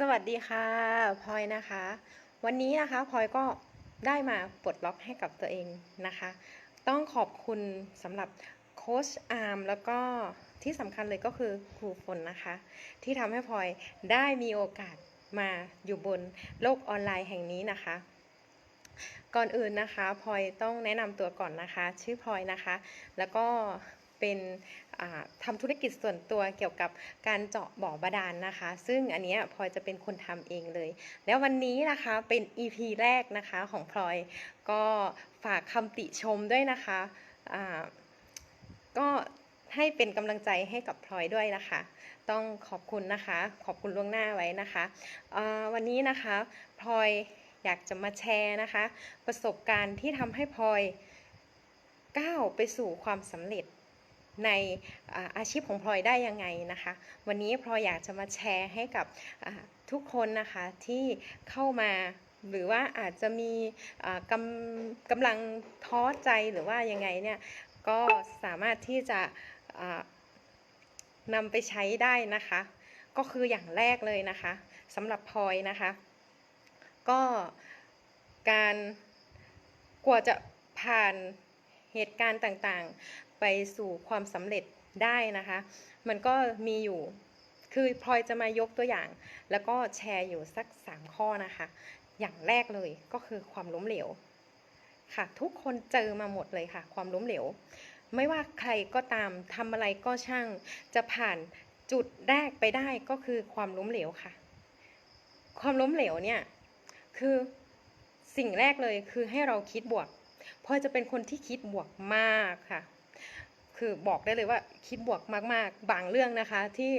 สวัสดีค่ะพลอยนะคะ วันนี้นะคะพลอยก็ได้มาปลดล็อกให้กับตัวเองนะคะ ต้องขอบคุณสำหรับโค้ชอาร์มแล้วก็ที่สำคัญเลยก็คือครูฝนนะคะ ที่ทำให้พลอยได้มีโอกาสมาอยู่บนโลกออนไลน์แห่งนี้นะคะ ก่อนอื่นนะคะพลอยต้องแนะนำตัวก่อนนะคะ ชื่อพลอยนะคะ แล้วก็ เป็นอ่าทำธุรกิจส่วนตัวเกี่ยวกับการเจาะบ่อบาดาลนะคะ ซึ่งอันนี้พลอยจะเป็นคนทำเองเลย แล้ววันนี้นะคะเป็น EP แรกนะคะของพลอยก็ฝากคำติชมด้วยนะคะก็ให้เป็นกำลังใจให้กับพลอยด้วยนะคะ ต้องขอบคุณนะคะ ขอบคุณล่วงหน้าไว้นะคะวันนี้นะคะพลอยอยากจะมาแชร์นะคะ ประสบการณ์ที่ทำให้พลอยก้าวไปสู่ความสำเร็จ ในอาชีพของพลอยได้ยังไงนะคะ วันนี้พลอยอยากจะมาแชร์ให้กับทุกคนนะคะที่เข้ามาหรือว่าอาจจะมีกำกำลังท้อใจหรือว่ายังไงเนี่ยก็สามารถที่จะนำไปใช้ได้นะคะ ก็คืออย่างแรกเลยนะคะสำหรับพลอยนะคะ ก็การกว่าจะผ่านเหตุการณ์ต่างๆ ไปสู่ความสำเร็จได้นะคะ มันก็มีอยู่คือพลอยจะมายกตัวอย่าง แล้วก็แชร์อยู่สัก 3 ข้อนะคะ อย่างแรกเลยก็คือความล้มเหลวค่ะ ทุกคนเจอมาหมดเลยค่ะ ความล้มเหลว ไม่ว่าใครก็ตามทำอะไรก็ช่าง จะผ่านจุดแรกไปได้ก็คือความล้มเหลวค่ะ ความล้มเหลวเนี่ยคือสิ่งแรกเลยคือให้เราคิดบวกพลอยจะเป็นคนที่คิดบวกมากค่ะ คือบอกได้เลยว่าคิดบวกมาก ๆ บางเรื่องนะคะที่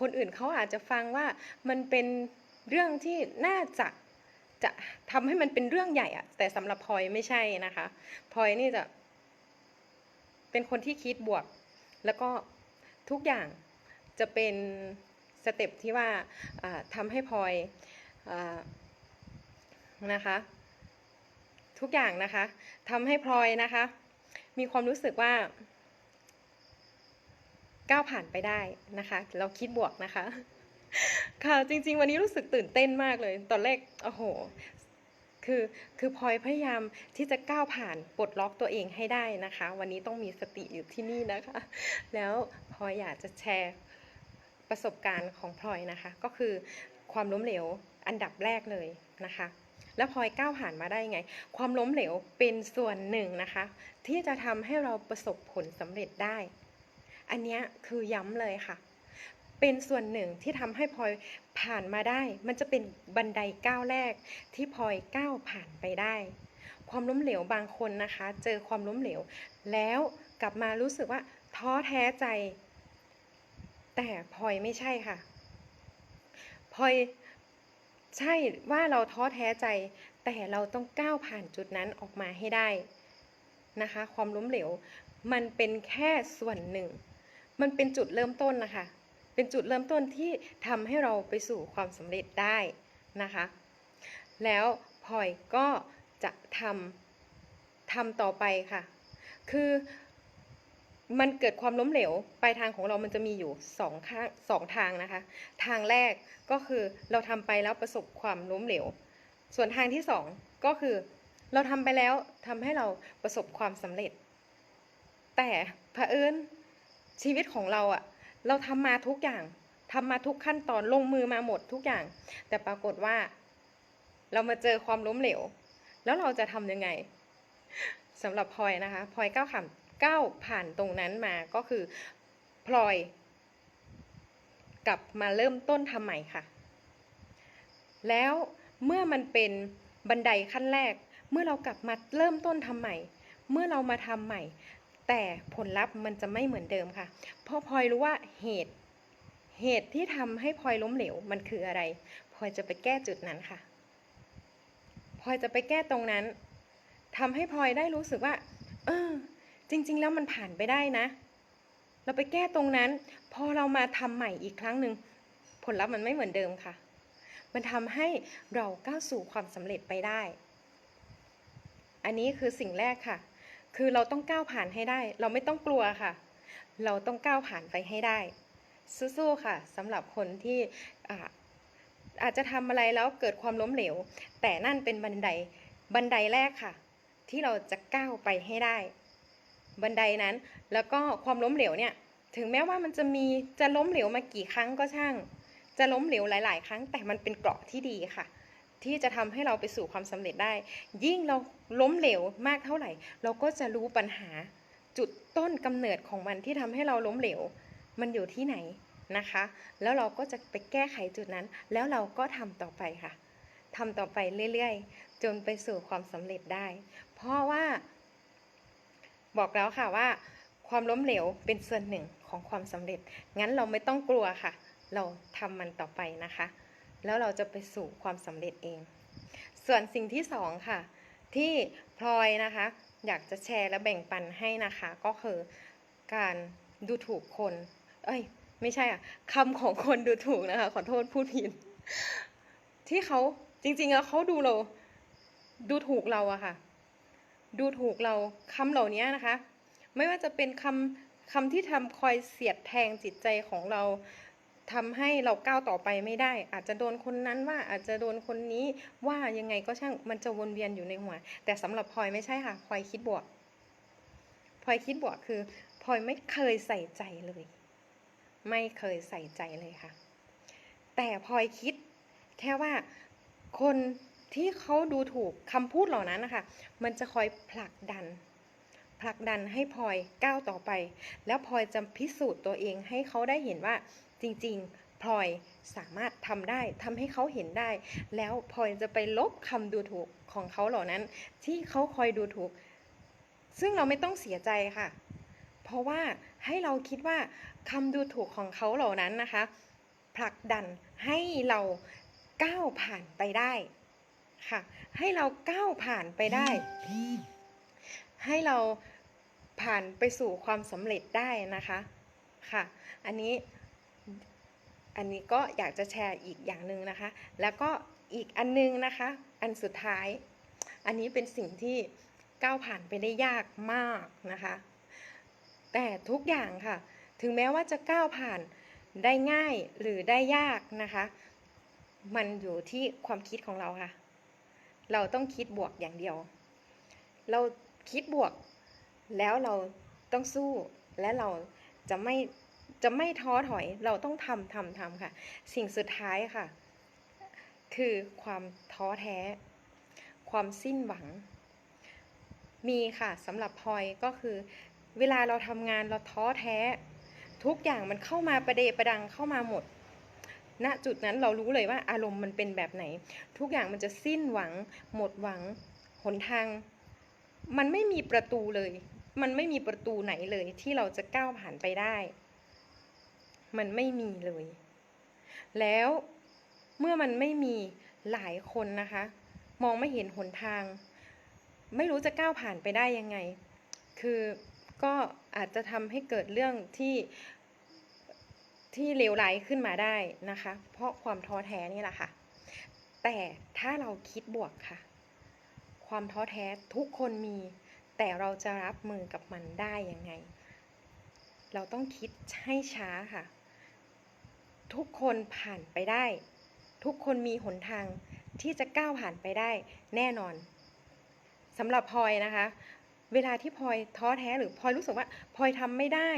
คนอื่นเขาอาจจะฟังว่ามันเป็นเรื่องที่น่าจะจะทำให้มันเป็นเรื่องใหญ่อะแต่สำหรับพลอยไม่ใช่นะคะพลอยนี่จะ เป็นคนที่คิดบวก แล้วก็ทุกอย่างจะเป็นสเต็ปที่ว่าอ่าทำให้พลอยอนะคะ ทุกอย่างนะคะทำให้พลอยนะคะ มีความรู้สึกว่า ก้าวผ่านไปได้นะคะ เราคิดบวกนะคะ ค่ะจริง ๆ วันนี้รู้สึกตื่นเต้นมากเลย ตอนแรกโอ้โห คือคือพลอยพยายามที่จะก้าวผ่านปลดล็อกตัวเองให้ได้นะคะ วันนี้ต้องมีสติอยู่ที่นี่นะคะ แล้วพลอยอยากจะแชร์ประสบการณ์ของพลอยนะคะ ก็คือความล้มเหลวอันดับแรกเลยนะคะแล้วพลอยก้าวผ่านมาได้ไง ความล้มเหลวเป็นส่วนหนึ่งนะคะ ที่จะทำให้เราประสบผลสำเร็จได้ อันนี้คือย้ำเลยค่ะ เป็นส่วนหนึ่งที่ทำให้พลอยผ่านมาได้ มันจะเป็นบันไดก้าวแรกที่พลอยก้าวผ่านไปได้ ความล้มเหลวบางคนนะคะ เจอความล้มเหลว แล้วกลับมารู้สึกว่าท้อแท้ใจ แต่พลอยไม่ใช่ค่ะพลอยใช่ว่าเราท้อแท้ใจ แต่เราต้องก้าวผ่านจุดนั้นออกมาให้ได้นะคะ ความล้มเหลวมันเป็นแค่ส่วนหนึ่ง มันเป็นจุดเริ่มต้นนะคะ เป็นจุดเริ่มต้นที่ทำให้เราไปสู่ความสำเร็จได้นะคะ แล้วพลอยก็จะทำทำต่อไปค่ะ คือมันเกิดความล้มเหลวปลายทางของเรามันจะมีอยู่สองข้างสองทางนะคะ ทางแรกก็คือเราทำไปแล้วประสบความล้มเหลว ส่วนทางที่สองก็คือเราทำไปแล้วทำให้เราประสบความสำเร็จ แต่เผอิญ ชีวิตของเราอะเราทำมาทุกอย่างทำมาทุกขั้นตอนลงมือมาหมดทุกอย่าง แต่ปรากฏว่า เรามาเจอความล้มเหลว แล้วเราจะทำยังไงสำหรับพลอยนะคะพลอยก้าวผ่านก้าวผ่านตรงนั้นมาก็คือพลอย กลับมาเริ่มต้นทำใหม่ค่ะ แล้วเมื่อมันเป็นบันไดขั้นแรก เมื่อเรากลับมาเริ่มต้นทำใหม่ เมื่อเรามาทำใหม่ แต่ผลลัพธ์มันจะไม่เหมือนเดิมค่ะ เพราะพลอยรู้ว่าเหตุเหตุที่ทำให้พลอยล้มเหลวมันคืออะไรพลอยจะไปแก้จุดนั้นค่ะพลอยจะไปแก้ตรงนั้นทำให้พลอยได้รู้สึกว่า เออ จริง ๆ แล้วมันผ่านไปได้นะ เราไปแก้ตรงนั้น พอเรามาทำใหม่อีกครั้งหนึ่งผลลัพธ์มันไม่เหมือนเดิมค่ะ มันทำให้เราก้าวสู่ความสำเร็จไปได้ อันนี้คือสิ่งแรกค่ะ คือเราต้องก้าวผ่านให้ได้ เราไม่ต้องกลัวค่ะ เราต้องก้าวผ่านไปให้ได้ สู้ๆค่ะสำหรับคนที่ออาจจะทำอะไรแล้วเกิดความล้มเหลว แต่นั่นเป็นบันไดบันไดแรกค่ะ ที่เราจะก้าวไปให้ได้ บันไดนั้น แล้วก็ความล้มเหลวเนี่ย ถึงแม้ว่ามันจะมีจะล้มเหลวมากี่ครั้งก็ช่าง จะล้มเหลวหลาย ๆ ครั้งแต่มันเป็นเกราะที่ดีค่ะ ที่จะทำให้เราไปสู่ความสำเร็จได้ ยิ่งเราล้มเหลวมากเท่าไหร่ เราก็จะรู้ปัญหาจุดต้นกำเนิดของมันที่ทำให้เราล้มเหลว มันอยู่ที่ไหนนะคะ แล้วเราก็จะไปแก้ไขจุดนั้น แล้วเราก็ทำต่อไปค่ะทำต่อไปเรื่อยๆ จนไปสู่ความสำเร็จได้ เพราะว่า บอกแล้วค่ะว่า ความล้มเหลวเป็นส่วนหนึ่งของความสำเร็จ งั้นเราไม่ต้องกลัวค่ะ เราทำมันต่อไปนะคะ แล้วเราจะไปสู่ความสำเร็จเอง ส่วนสิ่งที่สองค่ะ ที่พลอยนะคะ อยากจะแชร์และแบ่งปันให้นะคะ ก็คือการดูถูกคน เอ้ย ไม่ใช่อะคำของคนดูถูกนะคะ ขอโทษพูดผิด ที่เขาจริงๆแล้วเขาดูเรา ดูถูกเราอะค่ะ ดูถูกเราคำเหล่านี้นะคะ ไม่ว่าจะเป็นคำคำที่ทำคอยเสียดแทงจิตใจของเรา ทำให้เราก้าวต่อไปไม่ได้ อาจจะโดนคนนั้นว่าอาจจะโดนคนนี้ว่ายังไงก็ช่างมันจะวนเวียนอยู่ในหัว แต่สำหรับพลอยไม่ใช่ค่ะพลอยคิดบวกพลอยคิดบวกคือพลอยไม่เคยใส่ใจเลย ไม่เคยใส่ใจเลยค่ะ แต่พลอยคิดแค่ว่าคนที่เขาดูถูกคำพูดเหล่านั้นนะคะ มันจะคอยผลักดัน ผลักดันให้พลอยก้าวต่อไป แล้วพลอยจะพิสูจน์ตัวเองให้เขาได้เห็นว่าจริงๆพลอยสามารถทำได้ทำให้เขาเห็นได้ แล้วพลอยจะไปลบคำดูถูกของเขาเหล่านั้น ที่เขาคอยดูถูก ซึ่งเราไม่ต้องเสียใจค่ะ เพราะว่าให้เราคิดว่าคำดูถูกของเขาเหล่านั้นนะคะ ผลักดันให้เราก้าวผ่านไปได้ค่ะ ให้เราก้าวผ่านไปได้ ให้เรา ผ่านไปสู่ความสำเร็จได้นะคะค่ะ อันนี้อันนี้ก็อยากจะแชร์อีกอย่างหนึ่งนะคะ แล้วก็อีกอันนึงนะคะ อันสุดท้าย อันนี้เป็นสิ่งที่ก้าวผ่านไปได้ยากมากนะคะ แต่ทุกอย่างค่ะ ถึงแม้ว่าจะก้าวผ่านได้ง่ายหรือได้ยากนะคะ มันอยู่ที่ความคิดของเราค่ะ เราต้องคิดบวกอย่างเดียว เราคิดบวก แล้วเราต้องสู้และเราจะไม่จะไม่ท้อถอยเราต้องทำทำทำค่ะ สิ่งสุดท้ายค่ะ คือความท้อแท้ ความสิ้นหวัง มีค่ะสำหรับพลอยก็คือ เวลาเราทำงานเราท้อแท้ ทุกอย่างมันเข้ามาประเดประดังเข้ามาหมดณจุดนั้นเรารู้เลยว่าอารมณ์มันเป็นแบบไหน ทุกอย่างมันจะสิ้นหวัง หมดหวัง หนทาง มันไม่มีประตูเลย มันไม่มีประตูไหนเลยที่เราจะก้าวผ่านไปได้ มันไม่มีเลย แล้วเมื่อมันไม่มีหลายคนนะคะ มองไม่เห็นหนทาง ไม่รู้จะก้าวผ่านไปได้ยังไง คือก็อาจจะทำให้เกิดเรื่องที่ที่เลวร้ายขึ้นมาได้นะคะ เพราะความท้อแท้นี่แหละค่ะ แต่ถ้าเราคิดบวกค่ะ ความท้อแท้ทุกคนมี แต่เราจะรับมือกับมันได้ยังไง เราต้องคิดให้ช้าค่ะ ทุกคนผ่านไปได้ ทุกคนมีหนทางที่จะก้าวผ่านไปได้แน่นอนสำหรับพลอยนะคะ เวลาที่พลอยท้อแท้หรือพลอยรู้สึกว่าพลอยทำไม่ได้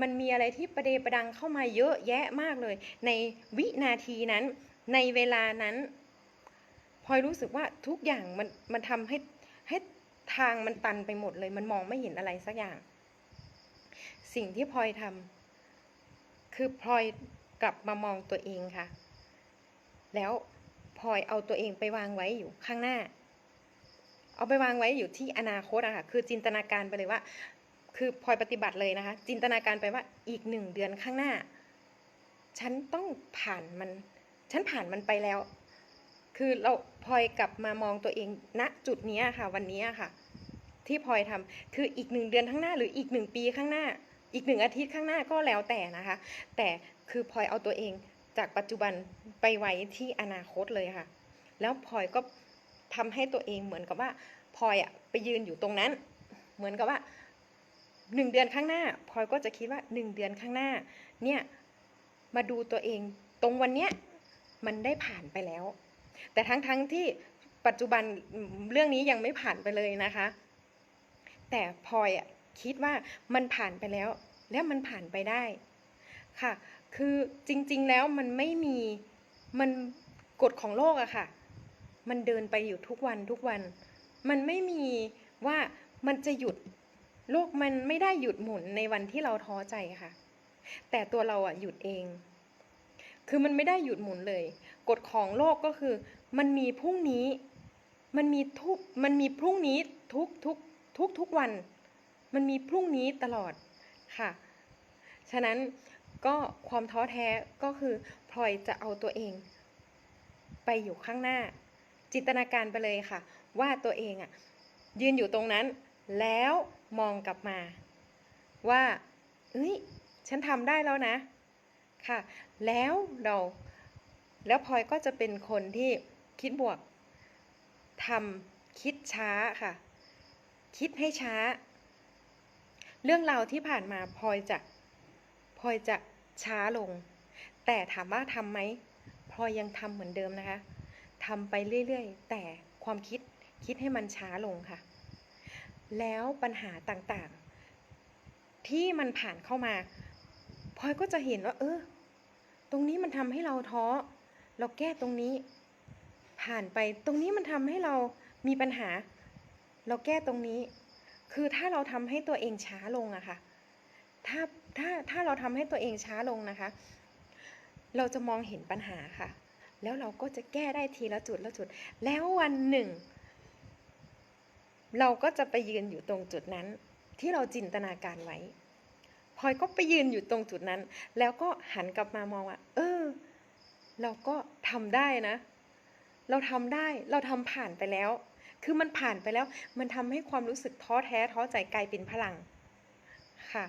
มันมีอะไรที่ประเดประดังเข้ามาเยอะแยะมากเลย ในวินาทีนั้น ในเวลานั้นพลอยรู้สึกว่าทุกอย่างมันมันทำให้ให้ ทางมันตันไปหมดเลย มันมองไม่เห็นอะไรสักอย่าง สิ่งที่พลอยทำคือพลอยกลับมามองตัวเองค่ะ แล้วพลอยเอาตัวเองไปวางไว้อยู่ข้างหน้า เอาไปวางไว้อยู่ที่อนาคตอะค่ะ คือจินตนาการไปเลยว่า คือพลอยปฏิบัติเลยนะคะ จินตนาการไปว่าอีกหนึ่งเดือนข้างหน้า ฉันต้องผ่านมัน ฉันผ่านมันไปแล้ว คือเราพลอยกลับมามองตัวเองณจุดนี้ค่ะ วันนี้ค่ะ ที่พลอยทำคืออีกหนึ่งเดือนข้างหน้า หรืออีกหนึ่งปีข้างหน้า อีกหนึ่งอาทิตย์ข้างหน้าก็แล้วแต่นะคะ แต่คือพลอยเอาตัวเองจากปัจจุบันไปไว้ที่อนาคตเลยค่ะ แล้วพลอยก็ทำให้ตัวเองเหมือนกับว่าพลอยอะไปยืนอยู่ตรงนั้น เหมือนกับว่าหนึ่งเดือนข้างหน้าพลอยก็จะคิดว่าหนึ่งเดือนข้างหน้า เนี่ยมาดูตัวเองตรงวันเนี้ยมันได้ผ่านไปแล้ว แต่ทั้งๆทที่ปัจจุบันเรื่องนี้ยังไม่ผ่านไปเลยนะคะ แต่พลอยอะคิดว่ามันผ่านไปแล้ว แล้วมันผ่านไปได้ค่ะ คือจริงๆแล้วมันไม่มีมันกฎของโลกอะค่ะ มันเดินไปอยู่ทุกวันทุกวัน มันไม่มีว่ามันจะหยุดโลกมันไม่ได้หยุดหมุนในวันที่เราท้อใจค่ะ แต่ตัวเราอะหยุดเอง คือมันไม่ได้หยุดหมุนเลย กฎของโลกก็คือ มันมีพรุ่งนี้ มันมีทุก มันมีพรุ่งนี้ทุกทุกทุกทุกวัน มันมีพรุ่งนี้ตลอดค่ะ ฉะนั้นก็ความท้อแท้ก็คือพลอยจะเอาตัวเอง ไปอยู่ข้างหน้า จินตนาการไปเลยค่ะ ว่าตัวเองอะยืนอยู่ตรงนั้น แล้วมองกลับมา ว่า เอ้ย ฉันทำได้แล้วนะ ค่ะ แล้วเรา แล้วพลอยก็จะเป็นคนที่คิดบวกทำคิดช้าค่ะ คิดให้ช้า เรื่องราวที่ผ่านมาพลอยจะพลอยจะช้าลง แต่ถามว่าทำไหมพลอยยังทำเหมือนเดิมนะคะทำไปเรื่อยๆ แต่ความคิดคิดให้มันช้าลงค่ะ แล้วปัญหาต่างๆ ที่มันผ่านเข้ามาพลอยก็จะเห็นว่า เออ ตรงนี้มันทำให้เราท้อ เราแก้ตรงนี้ ผ่านไปตรงนี้มันทำให้เรามีปัญหา เราแก้ตรงนี้ คือถ้าเราทำให้ตัวเองช้าลงอะค่ะถ้าถ้าถ้าเราทำให้ตัวเองช้าลงนะคะ เราจะมองเห็นปัญหาค่ะ แล้วเราก็จะแก้ได้ทีละจุดละจุด แล้ววันหนึ่ง เราก็จะไปยืนอยู่ตรงจุดนั้น ที่เราจินตนาการไว้พลอยก็ไปยืนอยู่ตรงจุดนั้น แล้วก็หันกลับมามองว่า เออ เราก็ทำได้นะ เราทำได้เราทำผ่านไปแล้ว คือมันผ่านไปแล้ว มันทำให้ความรู้สึกท้อแท้ท้อใจกลายเป็นพลังค่ะ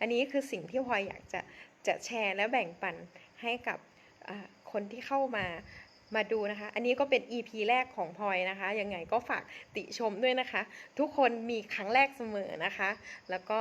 อันนี้คือสิ่งที่พลอยอยากจะจะแชร์และแบ่งปันให้กับคนที่เข้ามามาดูนะคะ อันนี้ก็เป็น EP แรกของพลอยนะคะ ยังไงก็ฝากติชมด้วยนะคะ ทุกคนมีครั้งแรกเสมอนะคะ แล้วก็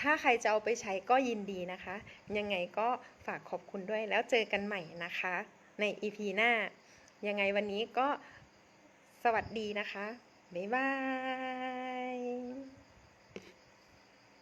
ถ้าใครจะเอาไปใช้ก็ยินดีนะคะ ยังไงก็ฝากขอบคุณด้วยแล้วเจอกันใหม่นะคะ ใน EP หน้า ยังไงวันนี้ก็สวัสดีนะคะ บ๊ายบาย